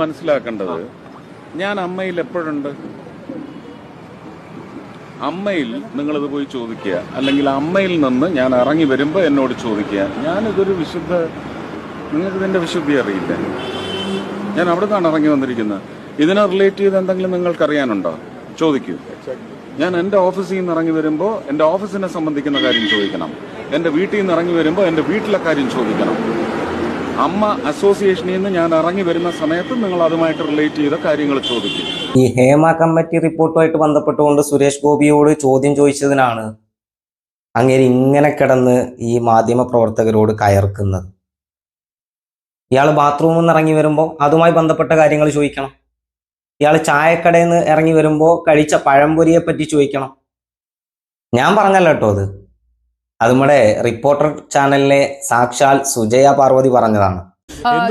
മനസ്സിലാക്കേണ്ടത് ഞാൻ അമ്മയിൽ എപ്പോഴുണ്ട്? അമ്മയിൽ നിങ്ങളിത് പോയി ചോദിക്കുക. അല്ലെങ്കിൽ അമ്മയിൽ നിന്ന് ഞാൻ ഇറങ്ങി വരുമ്പോൾ എന്നോട് ചോദിക്കുക. ഞാനിതൊരു വിശുദ്ധ നിങ്ങൾക്ക് ഇതിന്റെ വിശുദ്ധി അറിയില്ല? ഞാൻ അവിടെ നിന്നാണ് ഇറങ്ങി വന്നിരിക്കുന്നത്. ഇതിനെ റിലേറ്റ് ചെയ്ത് എന്തെങ്കിലും നിങ്ങൾക്ക് അറിയാനുണ്ടോ ചോദിക്കൂ. ഞാൻ എന്റെ ഓഫീസിൽ നിന്ന് ഇറങ്ങി വരുമ്പോൾ എന്റെ ഓഫീസിനെ സംബന്ധിക്കുന്ന കാര്യം ചോദിക്കണം. എന്റെ വീട്ടിൽ നിന്ന് ഇറങ്ങി വരുമ്പോൾ എന്റെ വീട്ടിലെ കാര്യം ചോദിക്കണം. അമ്മ അസോസിയേഷനിൽ നിന്ന് ഞാൻ ഇറങ്ങി വരുന്ന സമയത്ത് നിങ്ങൾ അതുമായിട്ട് റിലേറ്റ് ചെയ്ത കാര്യങ്ങൾ ചോദിക്കും. ഈ ഹേമ കമ്മിറ്റി റിപ്പോർട്ടുമായിട്ട് ബന്ധപ്പെട്ടുകൊണ്ട് സുരേഷ് ഗോപിയോട് ചോദ്യം ചോദിച്ചതിനാണ് അങ്ങേര് ഇങ്ങനെ കിടന്ന് ഈ മാധ്യമ പ്രവർത്തകരോട് കയർക്കുന്നത്. ഇയാൾ ബാത്റൂമിൽ നിന്ന് ഇറങ്ങി വരുമ്പോൾ അതുമായി ബന്ധപ്പെട്ട കാര്യങ്ങൾ ചോദിക്കണം. ഇയാൾ ചായക്കടയിൽ നിന്ന് ഇറങ്ങി വരുമ്പോൾ കഴിച്ച പഴംപൊരിയെ പറ്റി ചോദിക്കണം. ഞാൻ പറഞ്ഞല്ലോ കേട്ടോ അത്. അത് നമ്മുടെ റിപ്പോർട്ടർ ചാനലിലെ സാക്ഷാൽ സുജയ പാർവതി പറഞ്ഞതാണ്.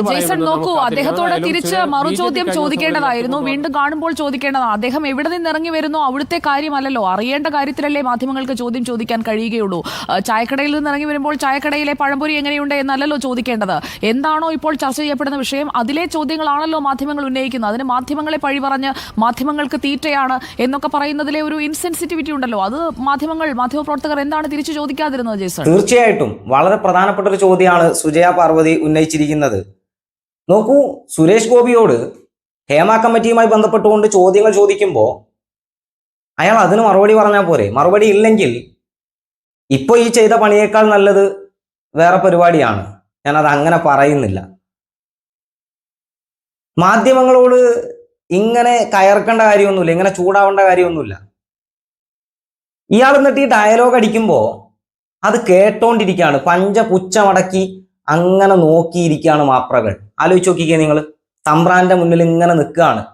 ജെയ്സൺ നോക്കൂ അദ്ദേഹത്തോട്. തിരിച്ച് മറുചോദ്യം ചോദിക്കേണ്ടതായിരുന്നു. വീണ്ടും കാണുമ്പോൾ ചോദിക്കേണ്ടതാണ്. അദ്ദേഹം എവിടെ നിന്ന് ഇറങ്ങി വരുന്നു? അവിടുത്തെ കാര്യമല്ലല്ലോ. അറിയേണ്ട കാര്യത്തിലല്ലേ മാധ്യമങ്ങൾക്ക് ചോദ്യം ചോദിക്കാൻ കഴിയുകയുള്ളൂ. ചായക്കടയിൽ നിന്ന് ഇറങ്ങി വരുമ്പോൾ ചായക്കടയിലെ പഴംപൊരി എങ്ങനെയുണ്ട് എന്നല്ലല്ലോ ചോദിക്കേണ്ടത്. എന്താണോ ഇപ്പോൾ ചർച്ച ചെയ്യപ്പെടുന്ന വിഷയം? അതിലെ ചോദ്യങ്ങളാണല്ലോ മാധ്യമങ്ങൾ ഉന്നയിക്കുന്നത്. അതിന് മാധ്യമങ്ങളെ പഴി പറഞ്ഞ് മാധ്യമങ്ങൾക്ക് തീറ്റയാണ് എന്നൊക്കെ പറയുന്നതിലെ ഒരു ഇൻസെൻസിറ്റിവിറ്റി ഉണ്ടല്ലോ. അത് മാധ്യമങ്ങൾ മാധ്യമപ്രവർത്തകർ എന്താണ് തിരിച്ചു ചോദിക്കാതിരുന്നത് ജെയ്സൺ? തീർച്ചയായിട്ടും. വളരെ പ്രധാനപ്പെട്ട ഒരു ചോദ്യമാണ് സുജയ പാർവതി ഉന്നയിച്ചിരിക്കുന്നത്. നോക്കൂ സുരേഷ് ഗോപിയോട് ഹേമ കമ്മിറ്റിയുമായി ബന്ധപ്പെട്ടുകൊണ്ട് ചോദ്യങ്ങൾ ചോദിക്കുമ്പോൾ അയാൾ അതിന് മറുപടി പറഞ്ഞാൽ പോരെ. മറുപടി ഇല്ലെങ്കിൽ ഇപ്പോൾ ഈ ചെയ്ത പണിയേക്കാൾ നല്ലത് വേറെ പരിപാടിയാണ്. ഞാൻ അത് അങ്ങനെ പറയുന്നില്ല. മാധ്യമങ്ങളോട് ഇങ്ങനെ കയർക്കേണ്ട കാര്യമൊന്നുമില്ല ഇങ്ങനെ ചൂടാവേണ്ട കാര്യമൊന്നുമില്ല. ഇയാൾ എന്നിട്ട് ഈ ഡയലോഗ് അടിക്കുമ്പോൾ അത് കേട്ടോണ്ടിരിക്കുകയാണ് പഞ്ചപുച്ഛമടക്കി അങ്ങനെ നോക്കിയിരിക്കുകയാണ് മാപ്രകൾ. ആലോചിച്ച് നോക്കിക്കേ നിങ്ങൾ തമ്പ്രാന്റെ മുന്നിൽ ഇങ്ങനെ നിൽക്കുകയാണ്.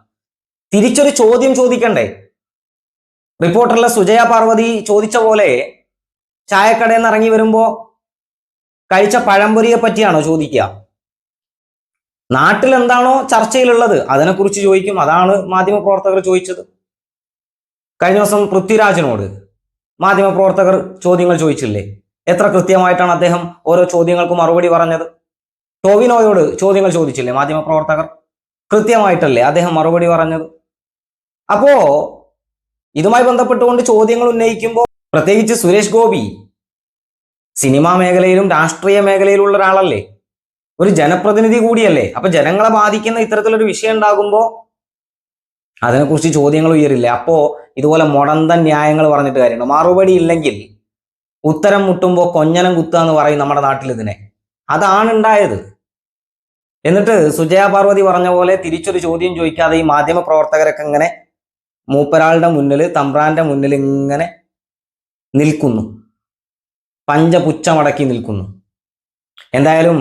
തിരിച്ചൊരു ചോദ്യം ചോദിക്കണ്ടേ? റിപ്പോർട്ടറിലെ സുജയ പാർവതി ചോദിച്ച പോലെ ചായക്കടയിൽ നിന്ന് ഇറങ്ങി വരുമ്പോ കഴിച്ച പഴംപൊരിയെ പറ്റിയാണോ ചോദിക്കുക? നാട്ടിൽ എന്താണോ ചർച്ചയിലുള്ളത് അതിനെക്കുറിച്ച് ചോദിക്കും. അതാണ് മാധ്യമപ്രവർത്തകർ ചോദിച്ചത്. കഴിഞ്ഞ ദിവസം പൃഥ്വിരാജിനോട് മാധ്യമപ്രവർത്തകർ ചോദ്യങ്ങൾ ചോദിച്ചില്ലേ? എത്ര കൃത്യമായിട്ടാണ് അദ്ദേഹം ഓരോ ചോദ്യങ്ങൾക്കും മറുപടി പറഞ്ഞത്? ടോവിനോയോട് ചോദ്യങ്ങൾ ചോദിച്ചില്ലേ മാധ്യമപ്രവർത്തകർ? കൃത്യമായിട്ടല്ലേ അദ്ദേഹം മറുപടി പറഞ്ഞത്? അപ്പോ ഇതുമായി ബന്ധപ്പെട്ടുകൊണ്ട് ചോദ്യങ്ങൾ ഉന്നയിക്കുമ്പോൾ പ്രത്യേകിച്ച് സുരേഷ് ഗോപി സിനിമാ മേഖലയിലും രാഷ്ട്രീയ മേഖലയിലുള്ള ഒരാളല്ലേ? ഒരു ജനപ്രതിനിധി കൂടിയല്ലേ? അപ്പൊ ജനങ്ങളെ ബാധിക്കുന്ന ഇത്തരത്തിലൊരു വിഷയം ഉണ്ടാകുമ്പോൾ അതിനെക്കുറിച്ച് ചോദ്യങ്ങൾ ഉയരില്ല? അപ്പോ ഇതുപോലെ മുടന്തൻ ന്യായങ്ങൾ പറഞ്ഞിട്ട് കാര്യമുണ്ട്? മറുപടി ഇല്ലെങ്കിൽ ഉത്തരം മുട്ടുമ്പോൾ കൊഞ്ഞനം കുത്തുക എന്ന് പറയും നമ്മുടെ നാട്ടിൽ ഇതിനെ. അതാണ് ഉണ്ടായത്. എന്നിട്ട് സുജയ പാർവതി പറഞ്ഞ പോലെ തിരിച്ചൊരു ചോദ്യം ചോദിക്കാതെ ഈ മാധ്യമ പ്രവർത്തകരൊക്കെ ഇങ്ങനെ മൂപ്പരാളുടെ മുന്നിൽ തമ്പ്രാന്റെ മുന്നിൽ ഇങ്ങനെ നിൽക്കുന്നു. പഞ്ചപുച്ഛമടക്കി നിൽക്കുന്നു. എന്തായാലും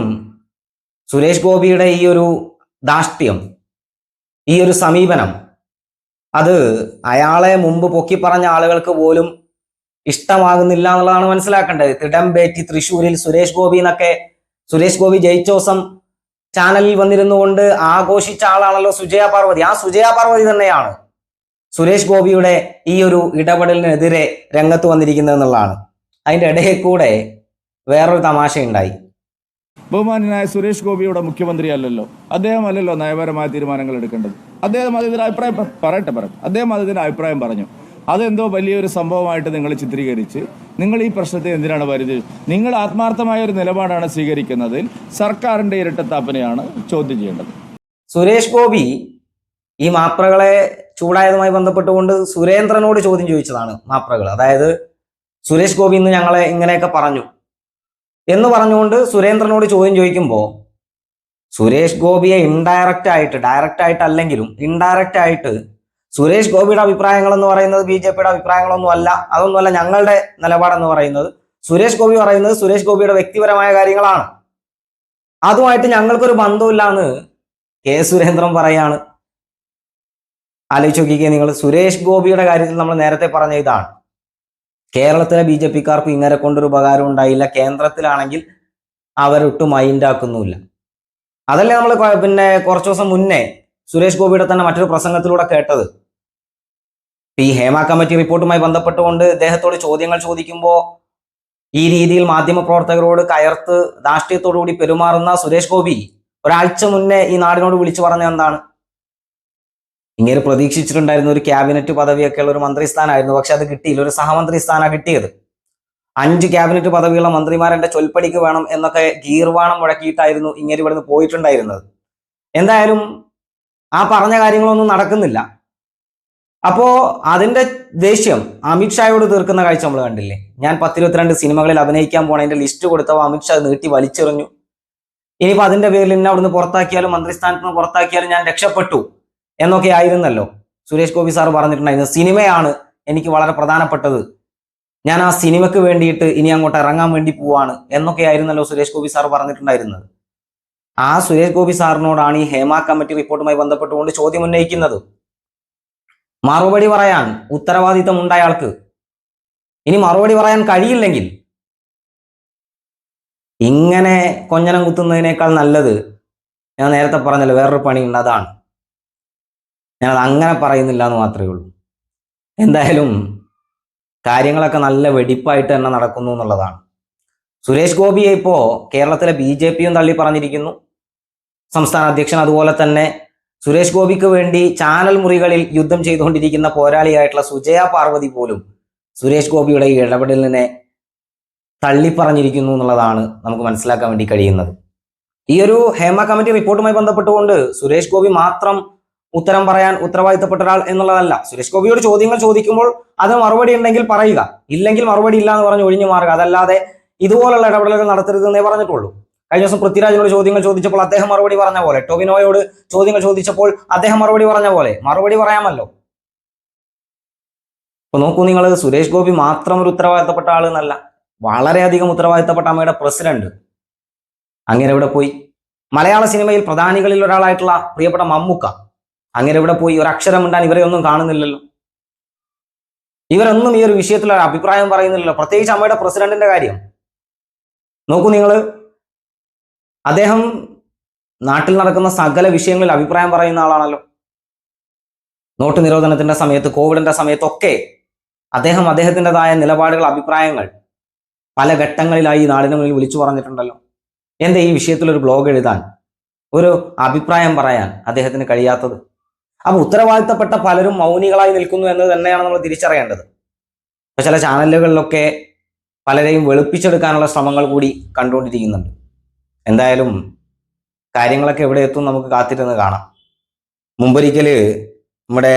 സുരേഷ് ഗോപിയുടെ ഈ ഒരു ധാഷ്ട്യം ഈ ഒരു സമീപനം അത് അയാളെ മുമ്പ് പൊക്കി പറഞ്ഞ ആളുകൾക്ക് പോലും ഇഷ്ടമാകുന്നില്ല എന്നുള്ളതാണ് മനസ്സിലാക്കേണ്ടത്. തിടമ്പേറ്റി തൃശ്ശൂരിൽ സുരേഷ് ഗോപി എന്നൊക്കെ സുരേഷ് ഗോപി ജയിച്ചോസം ചാനലിൽ വന്നിരുന്നുകൊണ്ട് ആഘോഷിച്ച ആളാണല്ലോ സുജയ പാർവതി. ആ സുജയ പാർവതി തന്നെയാണ് സുരേഷ് ഗോപിയുടെ ഈ ഒരു ഇടപെടലിനെതിരെ രംഗത്ത് വന്നിരിക്കുന്നത് എന്നുള്ളതാണ്. അതിന്റെ ഇടയിൽ കൂടെ വേറൊരു തമാശ ഉണ്ടായി ബഹുമാനായ സുരേഷ് ഗോപിയുടെ മുഖ്യമന്ത്രി അല്ലല്ലോ അദ്ദേഹം അല്ലല്ലോ നയപരമായ തീരുമാനങ്ങൾ എടുക്കേണ്ടത്. അദ്ദേഹം അതിന്റെ അഭിപ്രായം പറയട്ടെ പറയട്ടെ. അദ്ദേഹം അതിന്റെ അഭിപ്രായം പറഞ്ഞു. അതെന്തോ വലിയൊരു സംഭവമായിട്ട് നിങ്ങൾ ചിത്രീകരിച്ച് നിങ്ങൾ ഈ പ്രശ്നത്തെ എന്തിനാണ് വരുന്നത് നിങ്ങൾ ആത്മാർത്ഥമായ ഒരു നിലപാടാണ് സ്വീകരിക്കുന്നതിൽ സർക്കാരിന്റെ ഇരട്ടത്താപ്പനെയാണ് ചോദ്യം ചെയ്യേണ്ടത്. സുരേഷ് ഗോപി ഈ മാപ്രകളെ ചൂടായതുമായി ബന്ധപ്പെട്ടുകൊണ്ട് സുരേന്ദ്രനോട് ചോദ്യം ചോദിച്ചതാണ് മാപ്രകൾ. അതായത് സുരേഷ് ഗോപി ഇന്ന് ഞങ്ങളെ ഇങ്ങനെയൊക്കെ പറഞ്ഞു. എന്ന് പറഞ്ഞുകൊണ്ട് സുരേന്ദ്രനോട് ചോദ്യം ചോദിക്കുമ്പോൾ സുരേഷ് ഗോപിയെ ഇൻഡയറക്റ്റ് ആയിട്ട് ഡയറക്റ്റ് ആയിട്ട് അല്ലെങ്കിലും ഇൻഡയറക്റ്റ് ആയിട്ട് സുരേഷ് ഗോപിയുടെ അഭിപ്രായങ്ങൾ എന്ന് പറയുന്നത് ബി ജെ പിയുടെ അഭിപ്രായങ്ങളൊന്നും അല്ല. അതൊന്നുമല്ല ഞങ്ങളുടെ നിലപാടെന്ന് പറയുന്നത്. സുരേഷ് ഗോപി പറയുന്നത് സുരേഷ് ഗോപിയുടെ വ്യക്തിപരമായ കാര്യങ്ങളാണ്. അതുമായിട്ട് ഞങ്ങൾക്കൊരു ബന്ധമില്ല എന്ന് കെ സുരേന്ദ്രൻ പറയാണ്. ആലോചിച്ച് നോക്കിക്കുക നിങ്ങൾ സുരേഷ് ഗോപിയുടെ കാര്യത്തിൽ നമ്മൾ നേരത്തെ പറഞ്ഞ ഇതാണ്. കേരളത്തിലെ ബി ജെ പിക്കാർക്ക് ഇങ്ങനെ കൊണ്ടൊരു ഉപകാരം ഉണ്ടായില്ല. കേന്ദ്രത്തിലാണെങ്കിൽ അവരൊട്ടും മൈൻഡാക്കുന്നുമില്ല അതല്ലേ നമ്മൾ പിന്നെ കുറച്ച് ദിവസം മുന്നേ സുരേഷ് ഗോപിയുടെ തന്നെ മറ്റൊരു പ്രസംഗത്തിലൂടെ കേട്ടത്. ഈ ഹേമ കമ്മിറ്റി റിപ്പോർട്ടുമായി ബന്ധപ്പെട്ടുകൊണ്ട് ഇദ്ദേഹത്തോട് ചോദ്യങ്ങൾ ചോദിക്കുമ്പോൾ ഈ രീതിയിൽ മാധ്യമപ്രവർത്തകരോട് കയർത്ത് ധാഷ്ട്യത്തോടുകൂടി പെരുമാറുന്ന സുരേഷ് ഗോപി ഒരാഴ്ച മുന്നേ ഈ നാടിനോട് വിളിച്ചു പറഞ്ഞ എന്താണ്? ഇങ്ങനെ പ്രതീക്ഷിച്ചിട്ടുണ്ടായിരുന്ന ഒരു ക്യാബിനറ്റ് പദവിയൊക്കെ ഉള്ള ഒരു മന്ത്രിസ്ഥാനമായിരുന്നു പക്ഷെ അത് കിട്ടിയില്ല. ഒരു സഹമന്ത്രി സ്ഥാനമാണ് കിട്ടിയത്. അഞ്ച് ക്യാബിനറ്റ് പദവിയുള്ള മന്ത്രിമാരുടെ ചൊൽപ്പടിക്ക് വേണം എന്നൊക്കെ ഗീർവാണം മുഴക്കിയിട്ടായിരുന്നു ഇങ്ങനെ ഇവിടുന്ന് പോയിട്ടുണ്ടായിരുന്നത്. എന്തായാലും ആ പറഞ്ഞ കാര്യങ്ങളൊന്നും നടക്കുന്നില്ല. അപ്പോ അതിന്റെ ദേഷ്യം അമിത്ഷായോട് തീർക്കുന്ന കാഴ്ച നമ്മൾ കണ്ടില്ലേ? ഞാൻ പത്തിരുപത്തിരണ്ട് സിനിമകളിൽ അഭിനയിക്കാൻ പോണതിന്റെ ലിസ്റ്റ് കൊടുത്തപ്പോൾ അമിത്ഷാ നീട്ടി വലിച്ചെറിഞ്ഞു. ഇനിയിപ്പോ അതിന്റെ പേരിൽ എന്നെ അവിടുന്ന് പുറത്താക്കിയാലും മന്ത്രിസ്ഥാനത്ത് നിന്ന് പുറത്താക്കിയാലും ഞാൻ രക്ഷപ്പെട്ടു എന്നൊക്കെ ആയിരുന്നല്ലോ. സുരേഷ് ഗോപി സാർ പറഞ്ഞിട്ടുണ്ടായിരുന്നു. സിനിമയാണ് എനിക്ക് വളരെ പ്രധാനപ്പെട്ടത്. ഞാൻ ആ സിനിമയ്ക്ക് വേണ്ടിയിട്ട് ഇനി അങ്ങോട്ട് ഇറങ്ങാൻ വേണ്ടി പോവാണ് എന്നൊക്കെ ആയിരുന്നല്ലോ സുരേഷ് ഗോപി സാർ പറഞ്ഞിട്ടുണ്ടായിരുന്നത്. ആ സുരേഷ് ഗോപി സാറിനോടാണ് ഈ ഹേമ കമ്മിറ്റി റിപ്പോർട്ടുമായി ബന്ധപ്പെട്ടുകൊണ്ട് ചോദ്യം ഉന്നയിക്കുന്നത്. മറുപടി പറയാൻ ഉത്തരവാദിത്തം ഉണ്ട് അയാൾക്ക് ഇനി മറുപടി പറയാൻ കഴിയില്ലെങ്കിൽ ഇങ്ങനെ കൊഞ്ഞനം കുത്തുന്നതിനേക്കാൾ നല്ലത് ഞാൻ നേരത്തെ പറഞ്ഞല്ലോ വേറൊരു പണിയുണ്ട് അതാണ്. ഞാനത് അങ്ങനെ പറയുന്നില്ല എന്ന് മാത്രമേ ഉള്ളൂ. എന്തായാലും കാര്യങ്ങളൊക്കെ നല്ല വെടിപ്പായിട്ട് തന്നെ നടക്കുന്നു എന്നുള്ളതാണ്. സുരേഷ് ഗോപിയെ ഇപ്പോൾ കേരളത്തിലെ ബി ജെ പിയും തള്ളി പറഞ്ഞിരിക്കുന്നു. സംസ്ഥാന അധ്യക്ഷൻ അതുപോലെ തന്നെ സുരേഷ് ഗോപിക്ക് വേണ്ടി ചാനൽ മുറികളിൽ യുദ്ധം ചെയ്തുകൊണ്ടിരിക്കുന്ന പോരാളിയായിട്ടുള്ള സുജയ പാർവതി പോലും സുരേഷ് ഗോപിയുടെ ഈ ഇടപെടലിനെ തള്ളിപ്പറഞ്ഞിരിക്കുന്നു എന്നുള്ളതാണ് നമുക്ക് മനസ്സിലാക്കാൻ വേണ്ടി കഴിയുന്നത്. ഈ ഒരു ഹേമ കമ്മിറ്റി റിപ്പോർട്ടുമായി ബന്ധപ്പെട്ടുകൊണ്ട് സുരേഷ് ഗോപി മാത്രം ഉത്തരം പറയാൻ ഉത്തരവാദിത്തപ്പെട്ട ഒരാൾ എന്നുള്ളതല്ല. സുരേഷ് ഗോപിയോട് ചോദ്യങ്ങൾ ചോദിക്കുമ്പോൾ അത് മറുപടി ഉണ്ടെങ്കിൽ പറയുക. ഇല്ലെങ്കിൽ മറുപടി ഇല്ല എന്ന് പറഞ്ഞ് ഒഴിഞ്ഞു മാറുക. അതല്ലാതെ ഇതുപോലുള്ള ഇടപെടലുകൾ നടത്തരുതെന്നേ പറഞ്ഞിട്ടുള്ളൂ. കഴിഞ്ഞ ദിവസം പൃഥ്വിരാജിനോട് ചോദ്യങ്ങൾ ചോദിച്ചപ്പോൾ അദ്ദേഹം മറുപടി പറഞ്ഞ പോലെ ടൊവിനോയോട് ചോദ്യങ്ങൾ ചോദിച്ചപ്പോൾ അദ്ദേഹം മറുപടി പറഞ്ഞ പോലെ മറുപടി പറയാമല്ലോ. അപ്പൊ നോക്കൂ നിങ്ങൾ സുരേഷ് ഗോപി മാത്രം ഒരു ഉത്തരവാദിത്തപ്പെട്ട ആൾ എന്നല്ല വളരെയധികം ഉത്തരവാദിത്തപ്പെട്ട അമ്മയുടെ പ്രസിഡന്റ്. അങ്ങനെ ഇവിടെ പോയി? മലയാള സിനിമയിൽ പ്രധാനികളിൽ ഒരാളായിട്ടുള്ള പ്രിയപ്പെട്ട മമ്മൂക്ക. അങ്ങനെ ഇവിടെ പോയി? ഒരു അക്ഷരം ഉണ്ടാൻ ഇവരെ ഒന്നും കാണുന്നില്ലല്ലോ. ഇവരൊന്നും ഈ ഒരു വിഷയത്തിൽ അഭിപ്രായം പറയുന്നില്ലല്ലോ. പ്രത്യേകിച്ച് അമ്മയുടെ പ്രസിഡന്റിന്റെ കാര്യം. നോക്കൂ നിങ്ങൾ അദ്ദേഹം നാട്ടിൽ നടക്കുന്ന സകല വിഷയങ്ങളിൽ അഭിപ്രായം പറയുന്ന ആളാണല്ലോ. നോട്ട് നിരോധനത്തിന്റെ സമയത്ത് കോവിഡിന്റെ സമയത്തൊക്കെ അദ്ദേഹം അദ്ദേഹത്തിന്റെതായ നിലപാടുകൾ അഭിപ്രായങ്ങൾ പല ഘട്ടങ്ങളിലായി ഈ നാടിന് മുന്നിൽ വിളിച്ചു പറഞ്ഞിട്ടുണ്ടല്ലോ. എന്താ ഈ വിഷയത്തിൽ ഒരു ബ്ലോഗ് എഴുതാൻ ഒരു അഭിപ്രായം പറയാൻ അദ്ദേഹത്തിന് കഴിയാത്തത്? അപ്പൊ ഉത്തരവാദിത്തപ്പെട്ട പലരും മൗനികളായി നിൽക്കുന്നു എന്ന് തന്നെയാണ് നമ്മൾ തിരിച്ചറിയേണ്ടത്. ചില ചാനലുകളിലൊക്കെ പലരെയും വെളുപ്പിച്ചെടുക്കാനുള്ള ശ്രമങ്ങൾ കൂടി കണ്ടുകൊണ്ടിരിക്കുന്നുണ്ട്. എന്തായാലും കാര്യങ്ങളൊക്കെ എവിടെ എത്തും നമുക്ക് കാത്തിരുന്ന് കാണാം. മുമ്പൊരിക്കൽ നമ്മുടെ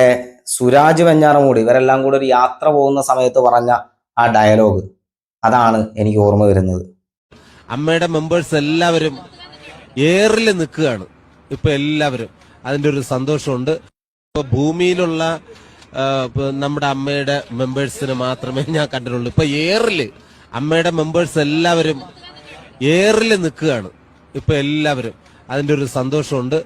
സുരാജ് വെഞ്ഞാറമൂട് ഇവരെല്ലാം കൂടെ ഒരു യാത്ര പോകുന്ന സമയത്ത് പറഞ്ഞ ആ ഡയലോഗ് അതാണ് എനിക്ക് ഓർമ്മ വരുന്നത്. അമ്മയുടെ മെമ്പേഴ്സ് എല്ലാവരും ഏറിൽ നിൽക്കുകയാണ്. ഇപ്പൊ എല്ലാവരും അതിന്റെ ഒരു സന്തോഷമുണ്ട്. ഇപ്പൊ ഭൂമിയിലുള്ള നമ്മുടെ അമ്മയുടെ മെമ്പേഴ്സിന് മാത്രമേ ഞാൻ കണ്ടിട്ടുള്ളൂ. ഇപ്പൊ ഏറിൽ അമ്മയുടെ മെമ്പേഴ്സ് എല്ലാവരും ഏറിൽ നിൽക്കുകയാണ്. ഇപ്പൊ എല്ലാവരും അതിന്റെ ഒരു സന്തോഷമുണ്ട്.